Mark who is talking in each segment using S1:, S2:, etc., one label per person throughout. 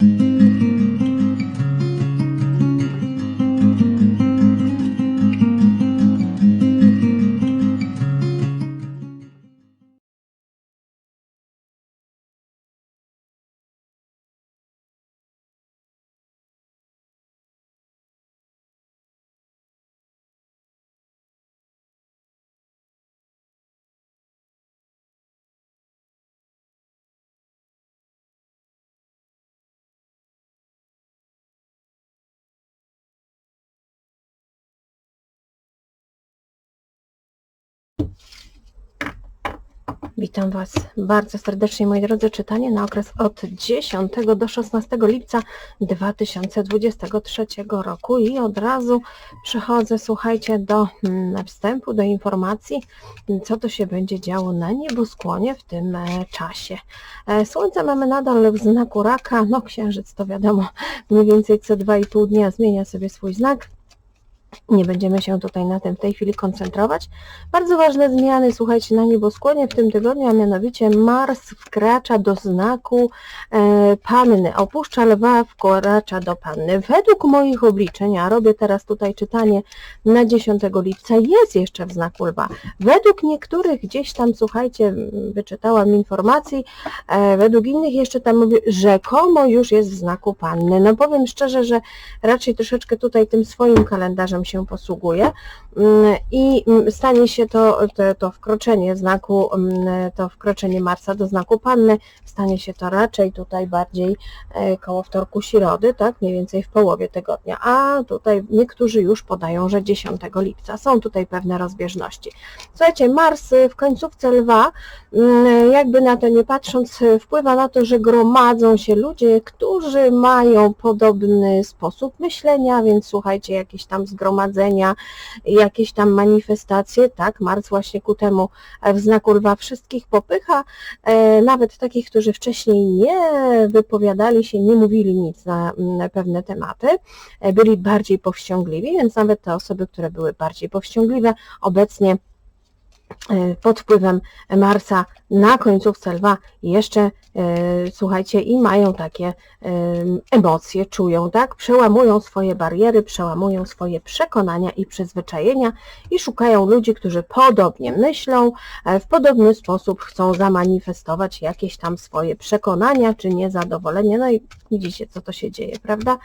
S1: Mm-hmm. Witam Was bardzo serdecznie, moi drodzy. Czytanie na okres od 10 do 16 lipca 2023 roku i od razu przechodzę, słuchajcie, do mm, wstępu, do informacji, co to się będzie działo na nieboskłonie w tym e, czasie. E, Słońce mamy nadal w znaku raka, no księżyc to wiadomo, mniej więcej co 2,5 dnia zmienia sobie swój znak. Nie będziemy się tutaj na tym w tej chwili koncentrować. Bardzo ważne zmiany, słuchajcie, na nieboskłonie w tym tygodniu, a mianowicie Mars wkracza do znaku e, Panny, opuszcza Lwa, wkracza do Panny. Według moich obliczeń, a robię teraz tutaj czytanie na 10 lipca, jest jeszcze w znaku Lwa. Według niektórych gdzieś tam, słuchajcie, wyczytałam informacji, e, według innych jeszcze tam mówię, rzekomo już jest w znaku Panny. No powiem szczerze, że raczej troszeczkę tutaj tym swoim kalendarzem się posługuje mm, i mm, stanie się to, to, to wkroczenie znaku, mm, to wkroczenie Marsa do znaku Panny, stanie się to raczej tutaj bardziej e, koło wtorku środy, tak, mniej więcej w połowie tygodnia, a tutaj niektórzy już podają, że 10 lipca. Są tutaj pewne rozbieżności. Słuchajcie, Mars w końcówce lwa, jakby na to nie patrząc, wpływa na to, że gromadzą się ludzie, którzy mają podobny sposób myślenia, więc słuchajcie, jakieś tam zgromadzenia, jakieś tam manifestacje, tak, Mars właśnie ku temu w znaku lwa wszystkich popycha, e, nawet takich, którzy wcześniej nie wypowiadali się, nie mówili nic na pewne tematy, e, byli bardziej powściągliwi, więc nawet te osoby, które były bardziej powściągliwe, obecnie e, pod wpływem Marsa na końcówce lwa jeszcze, e, słuchajcie, i mają takie e, emocje, czują, tak? Przełamują swoje bariery, przełamują swoje przekonania i przyzwyczajenia i szukają ludzi, którzy podobnie myślą, e, w podobny sposób chcą zamanifestować jakieś tam swoje przekonania czy niezadowolenie. No i widzicie, co to się dzieje, prawda?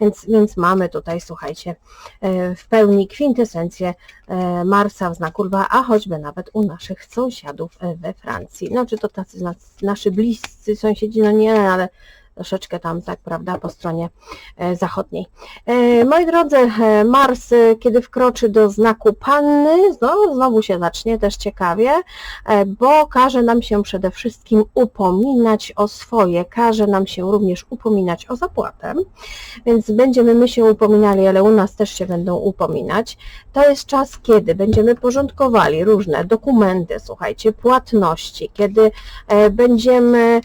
S1: Więc, więc mamy tutaj, słuchajcie, w pełni kwintesencję Marsa w znaku lwa, a choćby nawet u naszych sąsiadów we Francji. No, czy to tacy nasi bliscy sąsiedzi, no nie, ale troszeczkę tam, tak, prawda, po stronie e, zachodniej. E, moi drodzy, e, Mars, kiedy wkroczy do znaku Panny, no, znowu się zacznie też ciekawie, bo każe nam się przede wszystkim upominać o swoje, każe nam się również upominać o zapłatę, więc będziemy my się upominali, ale u nas też się będą upominać. To jest czas, kiedy będziemy porządkowali różne dokumenty, słuchajcie, płatności, kiedy będziemy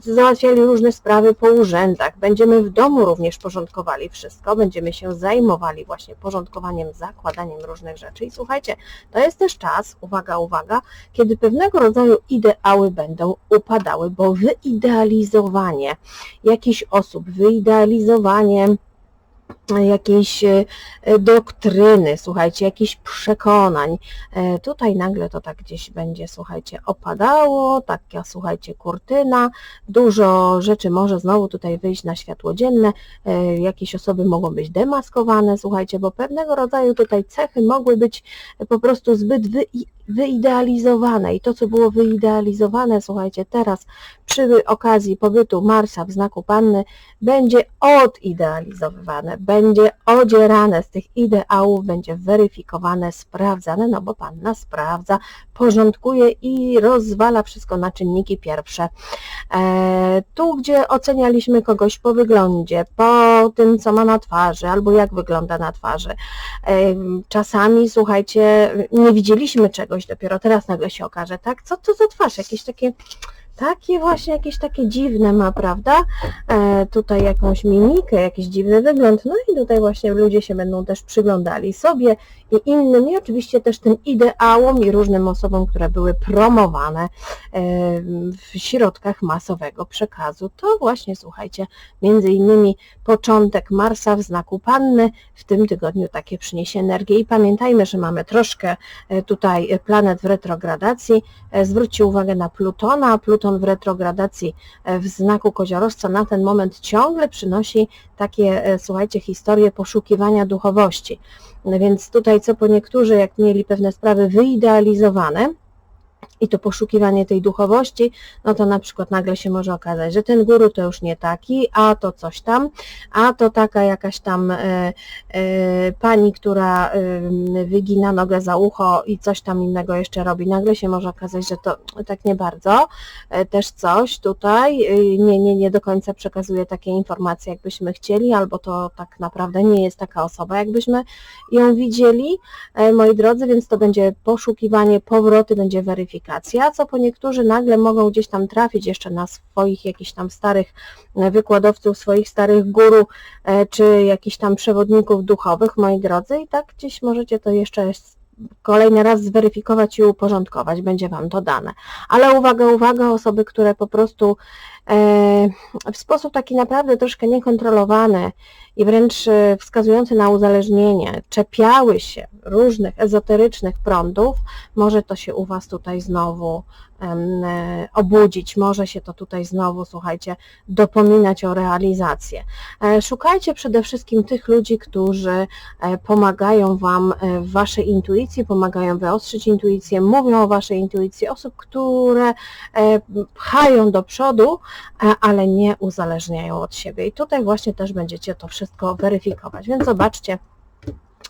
S1: załatwiali różne sprawy po urzędach. Będziemy w domu również porządkowali wszystko, będziemy się zajmowali właśnie porządkowaniem, zakładaniem różnych rzeczy. I słuchajcie, to jest też czas, uwaga, uwaga, kiedy pewnego rodzaju ideały będą upadały, bo wyidealizowanie jakichś osób, wyidealizowanie jakiejś e, doktryny, słuchajcie, jakichś przekonań. E, tutaj nagle to tak gdzieś będzie, słuchajcie, opadało, taka, słuchajcie, kurtyna, dużo rzeczy może znowu tutaj wyjść na światło dzienne, e, jakieś osoby mogą być demaskowane, słuchajcie, bo pewnego rodzaju tutaj cechy mogły być po prostu zbyt wy wyidealizowane i to, co było wyidealizowane, słuchajcie, teraz przy okazji pobytu Marsa w znaku Panny będzie odidealizowane, będzie odzierane z tych ideałów, będzie weryfikowane, sprawdzane, no bo Panna sprawdza, porządkuje i rozwala wszystko na czynniki pierwsze. E, tu, gdzie ocenialiśmy kogoś po wyglądzie, po tym, co ma na twarzy, albo jak wygląda na twarzy, e, czasami, słuchajcie, nie widzieliśmy czegoś, dopiero teraz nagle się okaże, tak? Co to za twarz? Jakieś takie takie właśnie jakieś takie dziwne ma, prawda? E, e, tutaj jakąś mimikę, jakiś dziwny wygląd, no i tutaj właśnie ludzie się będą też przyglądali sobie i innym i oczywiście też tym ideałom i różnym osobom, które były promowane e, w środkach masowego przekazu. To właśnie, słuchajcie, między innymi początek Marsa w znaku Panny w tym tygodniu takie przyniesie energię i pamiętajmy, że mamy troszkę e, tutaj planet w retrogradacji. Zwróćcie uwagę na Plutona. Pluton w retrogradacji w znaku Koziorożca na ten moment ciągle przynosi takie, e, słuchajcie, historie poszukiwania duchowości. Więc tutaj co po niektórzy, jak mieli pewne sprawy wyidealizowane, i to poszukiwanie tej duchowości, no to na przykład nagle się może okazać, że ten guru to już nie taki, a to coś tam, a to taka jakaś tam e, e, pani, która wygina nogę za ucho i coś tam innego jeszcze robi. Nagle się może okazać, że to tak nie bardzo, e, też coś tutaj nie, nie, nie do końca przekazuje takie informacje, jakbyśmy chcieli, albo to tak naprawdę nie jest taka osoba, jakbyśmy ją widzieli, moi drodzy, więc to będzie poszukiwanie, powroty, będzie weryfikacja co po niektórzy nagle mogą gdzieś tam trafić jeszcze na swoich jakichś tam starych e, wykładowców, swoich starych guru, e, czy jakichś tam przewodników duchowych, moi drodzy, i tak gdzieś możecie to jeszcze kolejny raz zweryfikować i uporządkować, będzie Wam to dane. Ale uwaga, uwaga, osoby, które po prostu w sposób taki naprawdę troszkę niekontrolowany i wręcz wskazujący na uzależnienie, czepiały się różnych ezoterycznych prądów, może to się u Was tutaj znowu E, obudzić, może się to tutaj znowu, słuchajcie, dopominać o realizację. E, szukajcie przede wszystkim tych ludzi, którzy e, pomagają Wam w Waszej intuicji, pomagają wyostrzyć intuicję, mówią o Waszej intuicji, osób, które pchają do przodu, ale nie uzależniają od siebie. I tutaj właśnie też będziecie to wszystko weryfikować. Więc zobaczcie,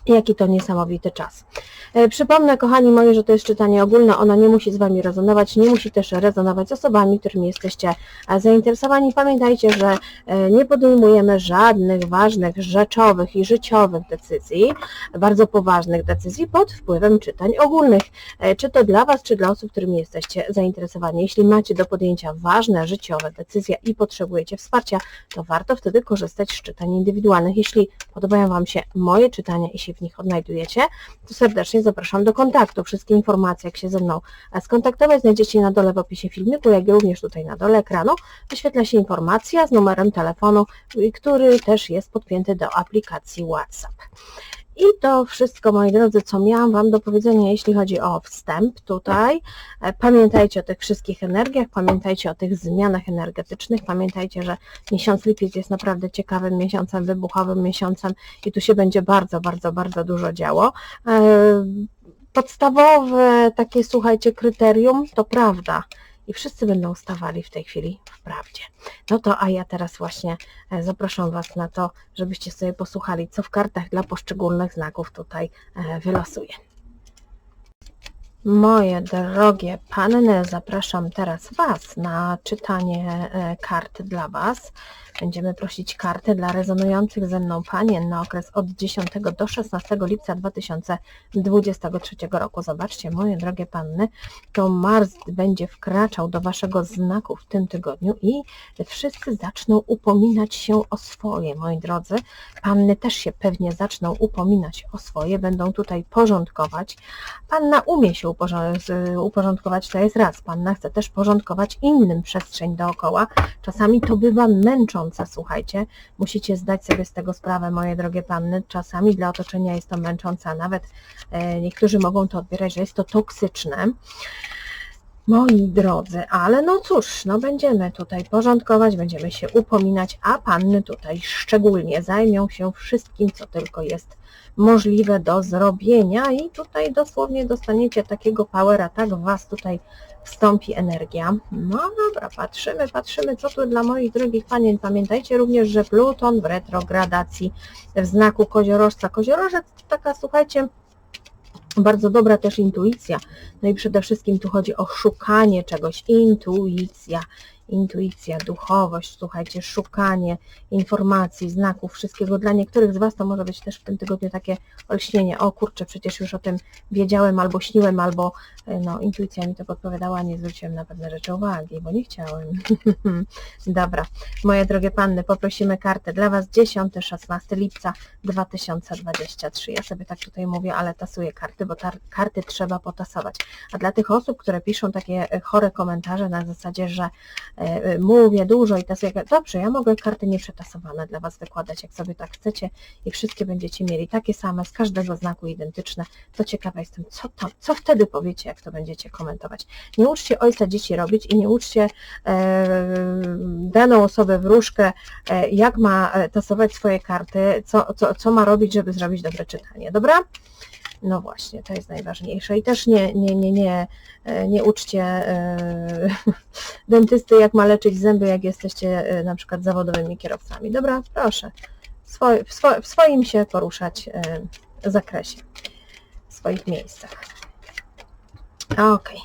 S1: Jaki to niesamowity czas. E, przypomnę, kochani moi, że to jest czytanie ogólne, ono nie musi z Wami rezonować, nie musi też rezonować z osobami, którymi jesteście e, zainteresowani. Pamiętajcie, że e, nie podejmujemy żadnych ważnych, rzeczowych i życiowych decyzji, bardzo poważnych decyzji pod wpływem czytań ogólnych, czy to dla Was, czy dla osób, którymi jesteście zainteresowani. Jeśli macie do podjęcia ważne, życiowe decyzje i potrzebujecie wsparcia, to warto wtedy korzystać z czytań indywidualnych. Jeśli podobają Wam się moje czytania i się w nich odnajdujecie, to serdecznie zapraszam do kontaktu. Wszystkie informacje, jak się ze mną skontaktować, znajdziecie na dole w opisie filmiku, jak i również tutaj na dole ekranu. Wyświetla się informacja z numerem telefonu, który też jest podpięty do aplikacji WhatsApp. I to wszystko, moi drodzy, co miałam Wam do powiedzenia, jeśli chodzi o wstęp tutaj. E, pamiętajcie o tych wszystkich energiach, pamiętajcie o tych zmianach energetycznych, pamiętajcie, że miesiąc lipiec jest naprawdę ciekawym miesiącem, wybuchowym miesiącem i tu się będzie bardzo, bardzo, bardzo dużo działo. E, podstawowe takie, słuchajcie, kryterium to prawda i wszyscy będą stawali w tej chwili w prawdzie. No to a ja teraz właśnie e, zapraszam Was na to, żebyście sobie posłuchali, co w kartach dla poszczególnych znaków tutaj e, wylosuję. Moje drogie panny, zapraszam teraz Was na czytanie e, kart dla Was. Będziemy prosić karty dla rezonujących ze mną panien na okres od 10 do 16 lipca 2023 roku. Zobaczcie, moje drogie panny, to Mars będzie wkraczał do Waszego znaku w tym tygodniu i wszyscy zaczną upominać się o swoje, moi drodzy. Panny też się pewnie zaczną upominać o swoje, będą tutaj porządkować. Panna umie się uporządkować, to jest raz. Panna chce też porządkować innym przestrzeń dookoła. Czasami to bywa męczące, słuchajcie. Musicie zdać sobie z tego sprawę, moje drogie panny. Czasami dla otoczenia jest to męczące, a nawet e, niektórzy mogą to odbierać, że jest to toksyczne. Moi drodzy, ale no cóż, no będziemy tutaj porządkować, będziemy się upominać, a panny tutaj szczególnie zajmią się wszystkim, co tylko jest możliwe do zrobienia i tutaj dosłownie dostaniecie takiego powera, tak w Was tutaj wstąpi energia. No dobra, patrzymy, patrzymy, co tu dla moich drogich panien. Pamiętajcie również, że Pluton w retrogradacji w znaku koziorożca. Koziorożec to taka, słuchajcie, bardzo dobra też intuicja. No i przede wszystkim tu chodzi o szukanie czegoś, intuicja. Intuicja, duchowość, słuchajcie, szukanie informacji, znaków, wszystkiego. Dla niektórych z Was to może być też w tym tygodniu takie olśnienie. O kurczę, przecież już o tym wiedziałem, albo śniłem, albo e, no, intuicja mi to podpowiadała, nie zwróciłem na pewne rzeczy uwagi, bo nie chciałem. Dobra, moje drogie panny, poprosimy kartę dla Was 10-16 lipca 2023. Ja sobie tak tutaj mówię, ale tasuję karty, bo karty trzeba potasować. A dla tych osób, które piszą takie e, chore komentarze na zasadzie, że mówię dużo i tasuję, dobrze, ja mogę karty nieprzetasowane dla Was wykładać, jak sobie tak chcecie i wszystkie będziecie mieli takie same, z każdego znaku identyczne, to ciekawa jestem, co tam, co wtedy powiecie, jak to będziecie komentować. Nie uczcie ojca dzieci robić i nie uczcie e, daną osobę wróżkę, e, jak ma e, tasować swoje karty, co, co, co ma robić, żeby zrobić dobre czytanie, dobra? No właśnie, to jest najważniejsze. I też nie, nie, nie, nie, e, nie uczcie e, dentysty, jak ma leczyć zęby, jak jesteście e, na przykład zawodowymi kierowcami. Dobra, proszę. W, swo, w swoim się poruszać zakresie, w swoich miejscach. Okej.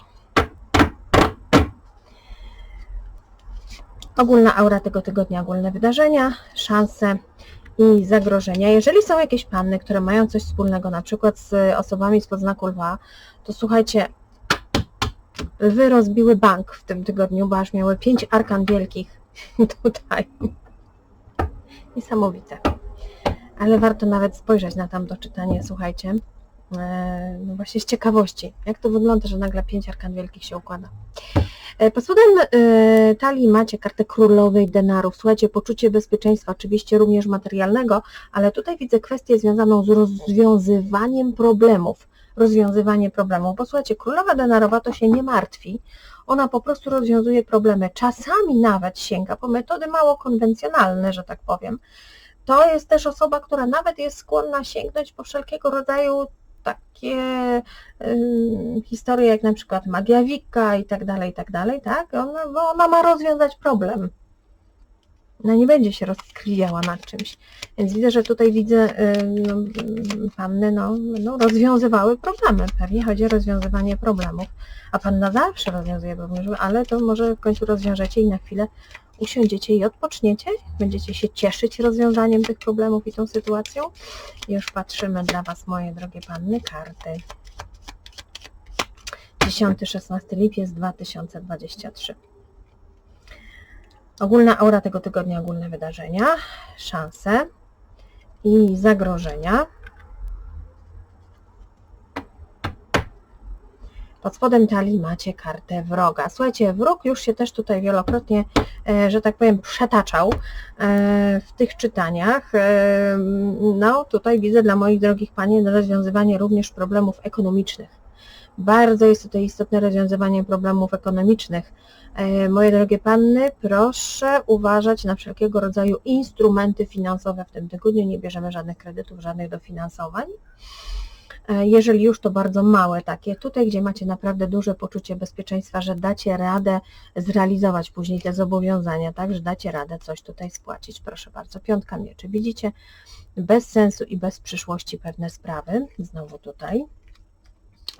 S1: Ogólna aura tego tygodnia, ogólne wydarzenia, szanse i zagrożenia. Jeżeli są jakieś panny, które mają coś wspólnego, na przykład z osobami z podznaku lwa, to słuchajcie, lwy rozbiły bank w tym tygodniu, bo aż miały pięć arkan wielkich tutaj. Niesamowite. Ale warto nawet spojrzeć na tamto czytanie, słuchajcie. E, No właśnie z ciekawości, jak to wygląda, że nagle pięć arkan wielkich się układa. E, Pod spodem e, talii macie kartę królowej denarów. Słuchajcie, poczucie bezpieczeństwa, oczywiście również materialnego, ale tutaj widzę kwestię związaną z rozwiązywaniem problemów. Rozwiązywanie problemów, bo słuchajcie, królowa denarowa to się nie martwi, ona po prostu rozwiązuje problemy. Czasami nawet sięga po metody mało konwencjonalne, że tak powiem. To jest też osoba, która nawet jest skłonna sięgnąć po wszelkiego rodzaju takie ym, historie jak na przykład magia Wicca i tak dalej, i tak dalej, tak? Ona, ona ma rozwiązać problem. Ona nie będzie się rozkliwiała nad czymś. Więc widzę, że tutaj widzę no, panny no, no, rozwiązywały problemy. Pewnie chodzi o rozwiązywanie problemów. A panna zawsze rozwiązuje problemy, ale to może w końcu rozwiążecie i na chwilę usiądziecie i odpoczniecie. Będziecie się cieszyć rozwiązaniem tych problemów i tą sytuacją. Już patrzymy dla Was, moje drogie panny, karty. 10-16 lipiec 2023. Ogólna aura tego tygodnia, ogólne wydarzenia, szanse i zagrożenia. Pod spodem talii macie kartę wroga. Słuchajcie, wróg już się też tutaj wielokrotnie, e, że tak powiem, przetaczał e, w tych czytaniach. E, No, tutaj widzę dla moich drogich Pani rozwiązywanie również problemów ekonomicznych. Bardzo jest tutaj istotne rozwiązywanie problemów ekonomicznych. E, Moje drogie Panny, proszę uważać na wszelkiego rodzaju instrumenty finansowe w tym tygodniu. Nie bierzemy żadnych kredytów, żadnych dofinansowań. E, Jeżeli już to bardzo małe takie, tutaj gdzie macie naprawdę duże poczucie bezpieczeństwa, że dacie radę zrealizować później te zobowiązania, tak, że dacie radę coś tutaj spłacić. Proszę bardzo, piątka mieczy. Widzicie, bez sensu i bez przyszłości pewne sprawy, znowu tutaj.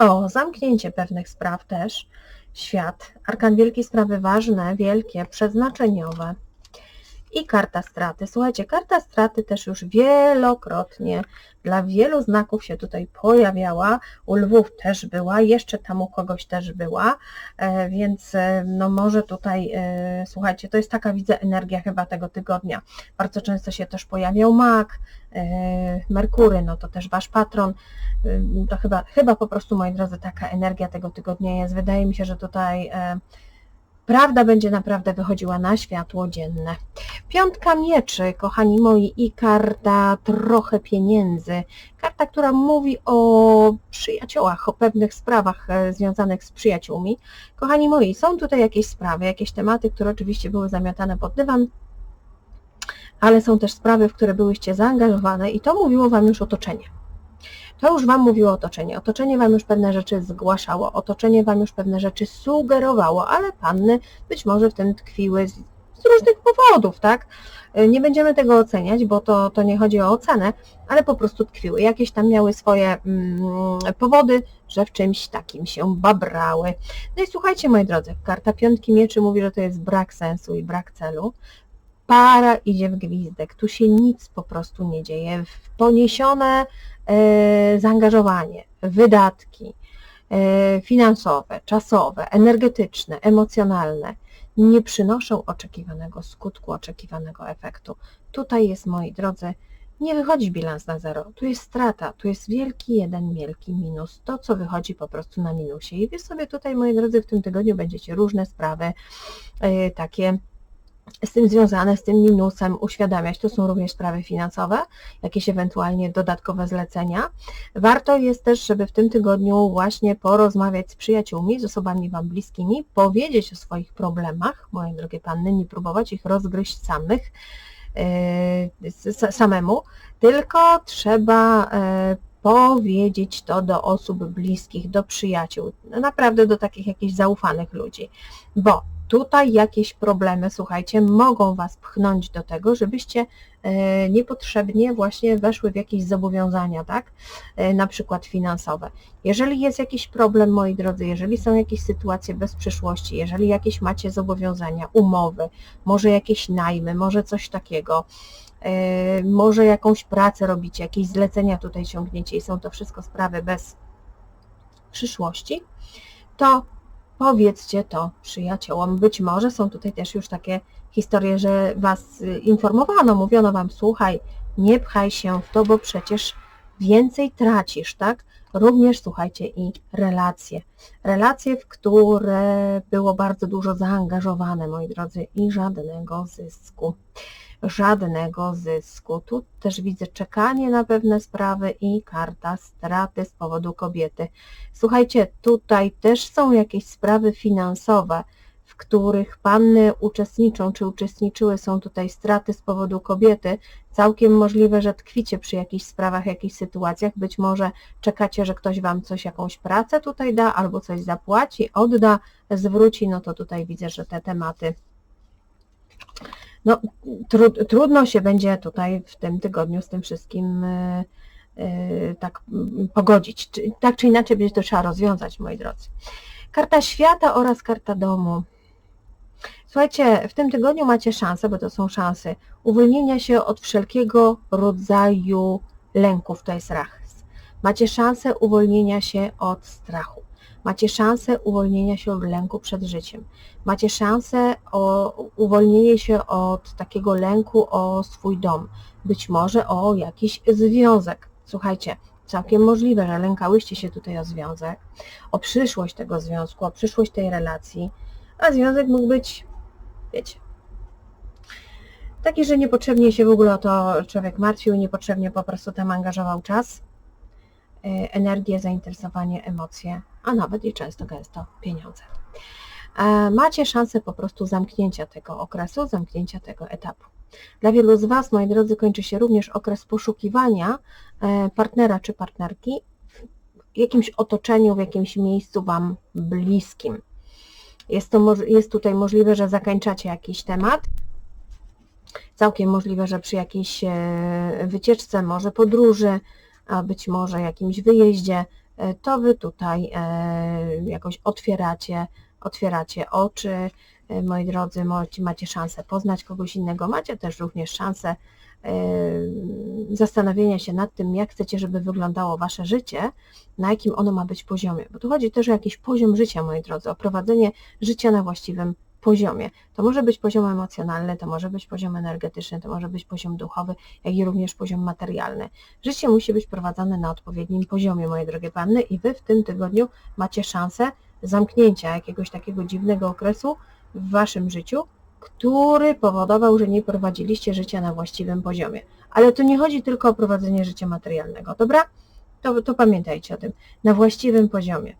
S1: O, zamknięcie pewnych spraw też, świat, arkan wielkie sprawy ważne, wielkie, przeznaczeniowe i karta straty. Słuchajcie, karta straty też już wielokrotnie dla wielu znaków się tutaj pojawiała, u lwów też była, jeszcze tam u kogoś też była, e, więc e, no może tutaj, e, słuchajcie, to jest taka, widzę, energia chyba tego tygodnia. Bardzo często się też pojawiał mak, Merkury, no to też Wasz patron, to chyba, chyba po prostu, moi drodzy, taka energia tego tygodnia jest. Wydaje mi się, że tutaj prawda będzie naprawdę wychodziła na światło dzienne. Piątka mieczy, kochani moi, i karta trochę pieniędzy. Karta, która mówi o przyjaciołach, o pewnych sprawach e, związanych z przyjaciółmi. Kochani moi, są tutaj jakieś sprawy, jakieś tematy, które oczywiście były zamiatane pod dywan, ale są też sprawy, w które byłyście zaangażowane i to mówiło Wam już otoczenie. To już Wam mówiło otoczenie. Otoczenie Wam już pewne rzeczy zgłaszało, otoczenie Wam już pewne rzeczy sugerowało, ale panny być może w tym tkwiły, z różnych powodów, tak? E, Nie będziemy tego oceniać, bo to, to nie chodzi o ocenę, ale po prostu tkwiły. Jakieś tam miały swoje mm, powody, że w czymś takim się babrały. No i słuchajcie, moi drodzy, karta piątki mieczy mówi, że to jest brak sensu i brak celu. Para idzie w gwizdek, tu się nic po prostu nie dzieje. W Poniesione zaangażowanie, wydatki e, finansowe, czasowe, energetyczne, emocjonalne nie przynoszą oczekiwanego skutku, oczekiwanego efektu. Tutaj jest, moi drodzy, nie wychodzi bilans na zero, tu jest strata, tu jest wielki jeden wielki minus, to co wychodzi po prostu na minusie. I wy sobie tutaj, moi drodzy, w tym tygodniu będziecie różne sprawy e, takie z tym związane, z tym minusem uświadamiać. To są również sprawy finansowe, jakieś ewentualnie dodatkowe zlecenia. Warto jest też, żeby w tym tygodniu właśnie porozmawiać z przyjaciółmi, z osobami Wam bliskimi, powiedzieć o swoich problemach, moje drogie panny, nie próbować ich rozgryźć samych, yy, samemu, tylko trzeba yy, powiedzieć to do osób bliskich, do przyjaciół, naprawdę do takich jakichś zaufanych ludzi, bo tutaj jakieś problemy, słuchajcie, mogą Was pchnąć do tego, żebyście e, niepotrzebnie właśnie weszły w jakieś zobowiązania, tak, e, na przykład finansowe. Jeżeli jest jakiś problem, moi drodzy, jeżeli są jakieś sytuacje bez przyszłości, jeżeli jakieś macie zobowiązania, umowy, może jakieś najmy, może coś takiego, e, może jakąś pracę robicie, jakieś zlecenia tutaj ciągniecie i są to wszystko sprawy bez przyszłości, to powiedzcie to przyjaciołom. Być może są tutaj też już takie historie, że Was informowano, mówiono Wam, słuchaj, nie pchaj się w to, bo przecież więcej tracisz, tak? Również słuchajcie i relacje. Relacje, w które było bardzo dużo zaangażowane, moi drodzy, i żadnego zysku żadnego zysku. Tu też widzę czekanie na pewne sprawy i karta straty z powodu kobiety. Słuchajcie, tutaj też są jakieś sprawy finansowe, w których panny uczestniczą czy uczestniczyły, są tutaj straty z powodu kobiety. Całkiem możliwe, że tkwicie przy jakichś sprawach, jakichś sytuacjach. Być może czekacie, że ktoś Wam coś, jakąś pracę tutaj da, albo coś zapłaci, odda, zwróci. No to tutaj widzę, że te tematy no, tru, trudno się będzie tutaj w tym tygodniu z tym wszystkim y, y, tak y, pogodzić. Tak czy inaczej będzie to trzeba rozwiązać, moi drodzy. Karta świata oraz karta domu. Słuchajcie, w tym tygodniu macie szansę, bo to są szanse, uwolnienia się od wszelkiego rodzaju lęków, to jest rachs. Macie szansę uwolnienia się od strachu. Macie szansę uwolnienia się od lęku przed życiem. Macie szansę o uwolnienie się od takiego lęku o swój dom. Być może o jakiś związek. Słuchajcie, całkiem możliwe, że lękałyście się tutaj o związek, o przyszłość tego związku, o przyszłość tej relacji, a związek mógł być, wiecie, taki, że niepotrzebnie się w ogóle o to człowiek martwił, niepotrzebnie po prostu tam angażował czas, energię, zainteresowanie, emocje, a nawet i często gęsto pieniądze. E, macie szansę po prostu zamknięcia tego okresu, zamknięcia tego etapu. Dla wielu z Was, moi drodzy, kończy się również okres poszukiwania e, partnera czy partnerki w jakimś otoczeniu, w jakimś miejscu Wam bliskim. Jest, to, jest tutaj możliwe, że zakończacie jakiś temat, całkiem możliwe, że przy jakiejś e, wycieczce, może podróży, a być może jakimś wyjeździe, to Wy tutaj jakoś otwieracie otwieracie oczy, e, moi drodzy, macie szansę poznać kogoś innego, macie też również szansę e, zastanowienia się nad tym, jak chcecie, żeby wyglądało Wasze życie, na jakim ono ma być poziomie. Bo tu chodzi też o jakiś poziom życia, moi drodzy, o prowadzenie życia na właściwym poziomie. To może być poziom emocjonalny, to może być poziom energetyczny, to może być poziom duchowy, jak i również poziom materialny. Życie musi być prowadzone na odpowiednim poziomie, moje drogie panny, i Wy w tym tygodniu macie szansę zamknięcia jakiegoś takiego dziwnego okresu w Waszym życiu, który powodował, że nie prowadziliście życia na właściwym poziomie. Ale to nie chodzi tylko o prowadzenie życia materialnego, dobra? To, to pamiętajcie o tym. Na właściwym poziomie.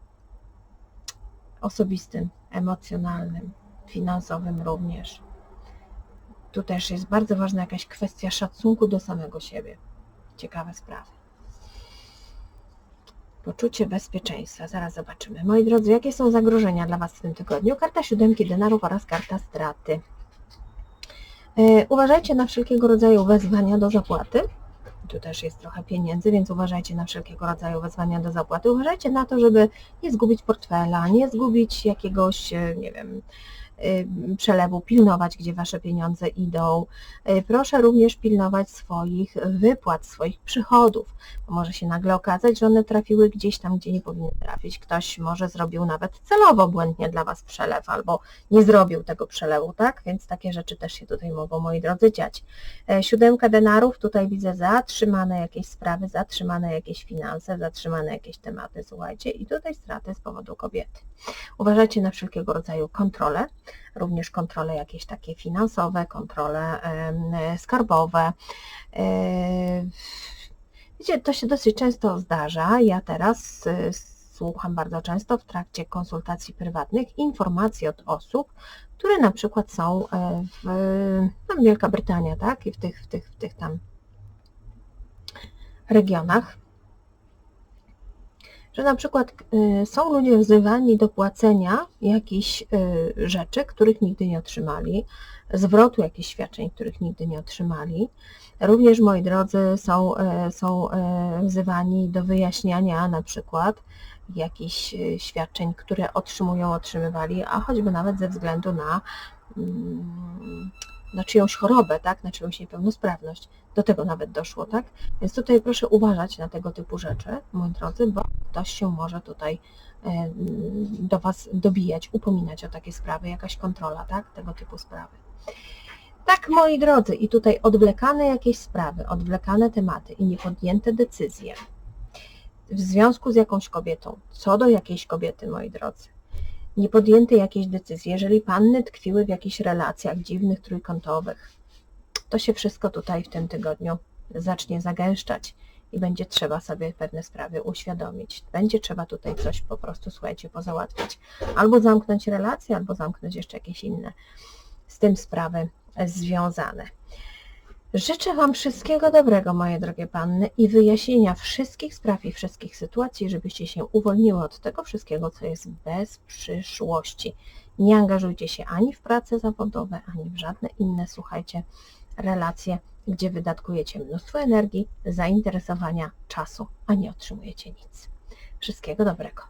S1: Osobistym, emocjonalnym, finansowym również. Tu też jest bardzo ważna jakaś kwestia szacunku do samego siebie. Ciekawe sprawy. Poczucie bezpieczeństwa. Zaraz zobaczymy. Moi drodzy, jakie są zagrożenia dla Was w tym tygodniu? Karta siódemki denarów oraz karta straty. E, Uważajcie na wszelkiego rodzaju wezwania do zapłaty. Tu też jest trochę pieniędzy, więc uważajcie na wszelkiego rodzaju wezwania do zapłaty. Uważajcie na to, żeby nie zgubić portfela, nie zgubić jakiegoś, e, nie wiem, przelewu, pilnować, gdzie Wasze pieniądze idą. Y, Proszę również pilnować swoich wypłat, swoich przychodów, może się nagle okazać, że one trafiły gdzieś tam, gdzie nie powinny trafić. Ktoś może zrobił nawet celowo błędnie dla Was przelew, albo nie zrobił tego przelewu, tak? Więc takie rzeczy też się tutaj mogą, moi drodzy, dziać. E, Siódemka denarów, tutaj widzę zatrzymane jakieś sprawy, zatrzymane jakieś finanse, zatrzymane jakieś tematy, słuchajcie, i tutaj straty z powodu kobiety. Uważajcie na wszelkiego rodzaju kontrole, również kontrole jakieś takie finansowe, kontrole skarbowe. E, Wiecie, to się dosyć często zdarza. Ja teraz y, słucham bardzo często w trakcie konsultacji prywatnych informacji od osób, które na przykład są e, w no, Wielka Brytania, tak? I w tych, w tych, w tych tam regionach, że na przykład y, są ludzie wzywani do płacenia jakichś y, rzeczy, których nigdy nie otrzymali, zwrotu jakichś świadczeń, których nigdy nie otrzymali. Również, moi drodzy, są, y, są wzywani do wyjaśniania na przykład jakichś świadczeń, które otrzymują, otrzymywali, a choćby nawet ze względu na, mm, na czyjąś chorobę, tak, na czyjąś niepełnosprawność. Do tego nawet doszło, tak? Więc tutaj proszę uważać na tego typu rzeczy, moi drodzy, bo ktoś się może tutaj e, do Was dobijać, upominać o takie sprawy, jakaś kontrola, tak? Tego typu sprawy. Tak, moi drodzy, i tutaj odwlekane jakieś sprawy, odwlekane tematy i niepodjęte decyzje w związku z jakąś kobietą, co do jakiejś kobiety, moi drodzy, niepodjęte jakieś decyzje, jeżeli panny tkwiły w jakichś relacjach dziwnych, trójkątowych, to się wszystko tutaj w tym tygodniu zacznie zagęszczać i będzie trzeba sobie pewne sprawy uświadomić. Będzie trzeba tutaj coś po prostu, słuchajcie, pozałatwiać. Albo zamknąć relacje, albo zamknąć jeszcze jakieś inne z tym sprawy związane. Życzę Wam wszystkiego dobrego, moje drogie panny, i wyjaśnienia wszystkich spraw i wszystkich sytuacji, żebyście się uwolniły od tego wszystkiego, co jest bez przyszłości. Nie angażujcie się ani w prace zawodowe, ani w żadne inne, słuchajcie, relacje, gdzie wydatkujecie mnóstwo energii, zainteresowania, czasu, a nie otrzymujecie nic. Wszystkiego dobrego.